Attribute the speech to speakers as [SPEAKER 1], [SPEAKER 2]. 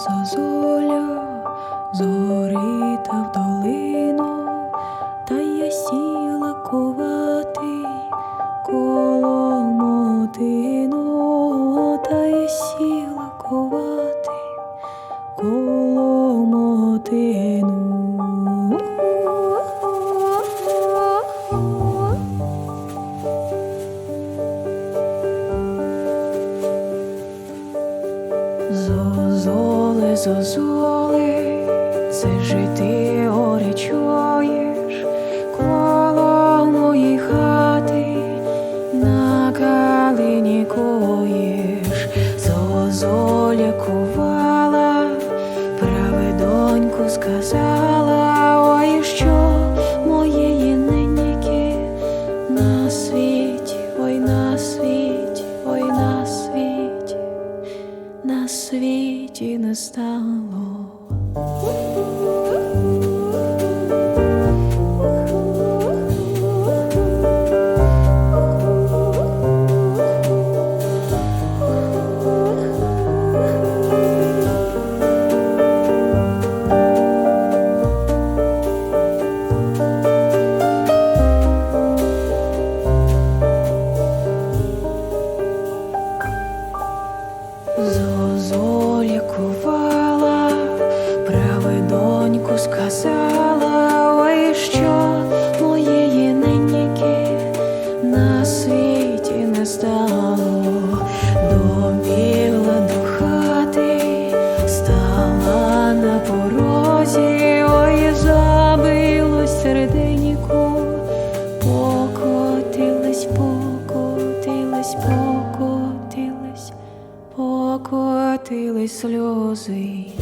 [SPEAKER 1] зозуля, зори та в долину, та я сіла ковати коло мотину, та я сіла ковати коло мотину. Зозоли, це жити і не стало. Покотились, покотились покотились сльози.